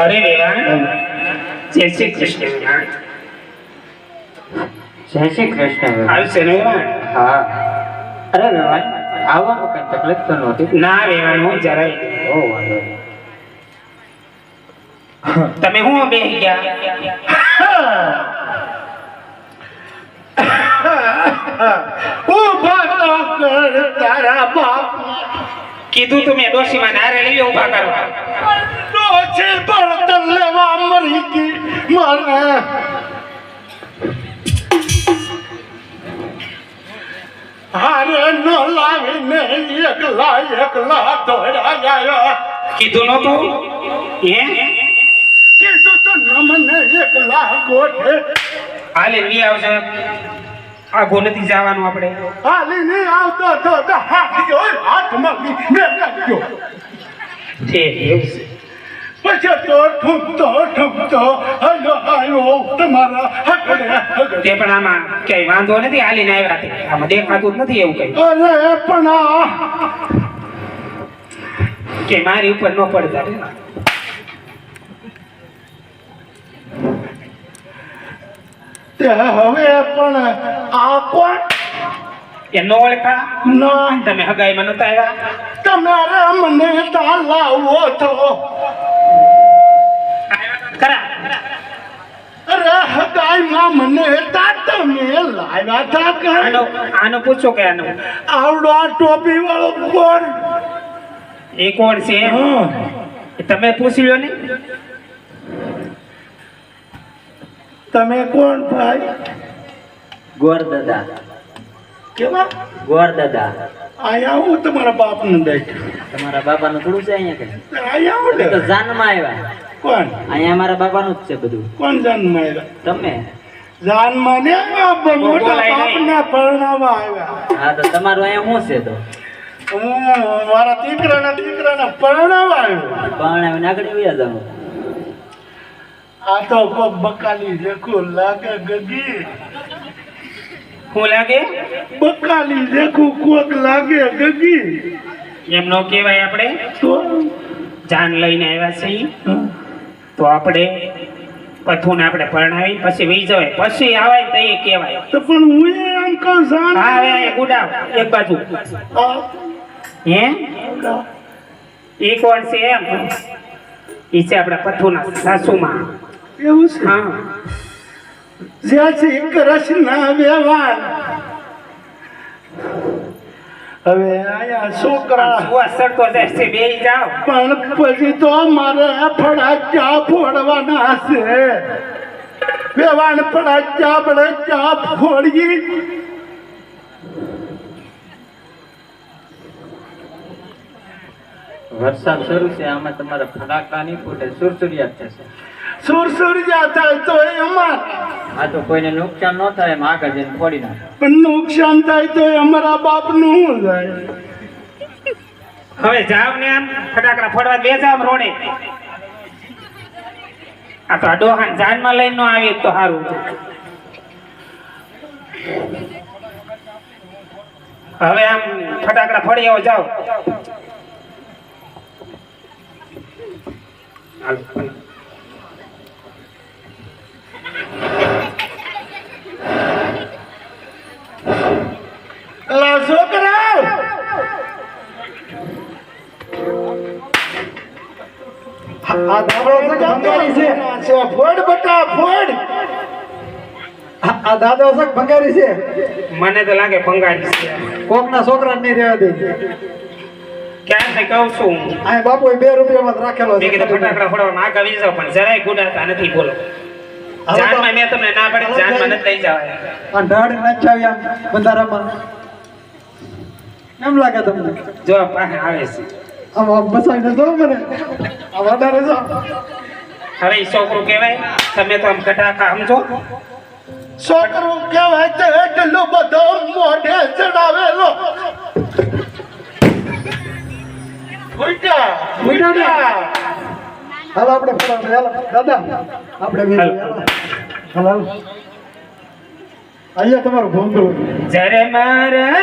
અરે વેવાણ. જય શ્રી કૃષ્ણ વેવાણ. જય શ્રી કૃષ્ણ આવશે ને વેવાણ? હા. અરે વેવાણ આવવાનું કઈ તકલીફ તો નહોતી? ના વેવાણ હું જરાય. ઓ વાંધો તમે હું બે ગયા? ઊભા તો કર તારા બાપ. કીધું તું મેં ડોશીમાં નારે લઈ ઊભા કરવા ડોછી બળતર લેવા મરી ગઈ મને. હારે ન લાવીને એકલા એકલા દોડાયા. કીધું નતું હે? કીધું તો મને એકલા ગોઠે. હાલે આવશે? આઘો નથી જવાનું આપણે. હાલી નહીં આવતો તો હાથમાં મેં લાગ્યો છે એવું છે. પછી તો ઠૂકતો ઠૂકતો હલો આવ્યો તમારા હકડે હકડે તે પણ આમાં ક્યાંય વાંધો નથી હાલીને આવ્યા તે. આમાં દેખાતું નથી એવું કઈ. અરે પણ આ કે મારી ઉપર ન પડતા. તે હવે પણ આ કોણ? એ ન ઓળખા? ના. તમે હગાઈમાં નતા આવ્યા? તમારે મને તા લાવો તો ખરા. અરે મને તા તમે લાવ્યા તા આનો આનો પૂછો કે આનો. આવડો આ ટોપી વાળો કોણ? એ કોણ છે. તમે પૂછી લો ને? તમે કોણ ભાઈ? ગોર દાદા કેવા? ગોર દાદા આયા હું તમારા બાપનું તમારા બાપાનું થોડું છે અહીંયા આયા હું તો જાનમાં આવ્યા. કોણ? અહીંયા અમારા બાપાનું જ છે બધું. કોણ જન્મ આવ્યા તમે? જાનમાં ને મોટા બોલાય નહીં. પરણાવા આવ્યા. હા તો તમારું અહીંયા શું છે તો? હું મારા દીકરાના દીકરાના પરણાવા આવ્યો. પણ આવીને આગળ વ્યા જાવ આ તો કોક બકાલી જેખું લાગે ગગી. શું લાગે? બકાલી જેખું કોક લાગે ગગી. એમ નો કહેવાય આપણે. તો? જાન લઈને આવ્યા છીએ. તો આપણે પથુને આપણે પરણાવી પછી વહી જવાય. પછી આવાય તો એ કહેવાય. તો પણ હું એ આમ કહું જાણ હા એ ગુડાવ એક બાજુ. હે. એ કોણ છે એમ. એ છે આપણા પથુના સાસુમાં. એવું છે? હા. જ્યાં છે એક રસના વ્યવહાર. હવે આયા છોકરા. સુવા સરતો જાય બે જાવ પણ પછી તો મારે ફડાચા ફોડવાના છે. બેવાન ફળા ચા બળે ચા ફોડી વરસાદ શરૂ છે આમાં તમારા ફટાકડા નહીં ફૂટે સુરસુરિયાત થશે. સુરસુરિયા થાય તો એ અમાર. આ તો કોઈને નુકસાન ન થાય એમ આગળ જઈને ફોડી નાખે. પણ નુકસાન થાય તો એ અમારા બાપનું શું થાય? હવે જાવ ને આમ ફટાકડા ફોડવા બે જાવ રોડે. આ તો આ ડોહાન જાનમાં લઈને ન આવી તો સારું હવે આમ ફટાકડા ફોડી આવો જાઓ. હાલો. છોકરા આ દાડો તો છે. છે ફોડ બટા ફોડ. આ દાદા છે ભંગારી છે. મને તો લાગે ભંગારી છે. કોકના છોકરા નહીં રહેવા દે. ક્યાંથી કહું છું. આ બાપુ બે રૂપિયામાં માં રાખેલો મેં કીધું ફટાકડા ફોડવા આગળ આવી જાવ પણ જરાય ગુડાતા નથી બોલો. જાનમાં મેં તમને ના પડે જાનમાં નથી લઈ જવાય. આ ઢાળ નાચાવી બંધારામાં. એમ લાગે તમને? જો પાસે આવે છે. આમ મને. હવે છોકરું કહેવાય તમે તો આમ કટાકા સમજો. છોકરો કહેવાય છે એટલો બધો મોઢે ચડાવેલો. ઉલટા ઉલટા હાલો આપણે હાલો. દાદા આપણે હાલો. અહીંયા તમારું જયારે જ્યારે મારા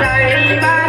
Bye.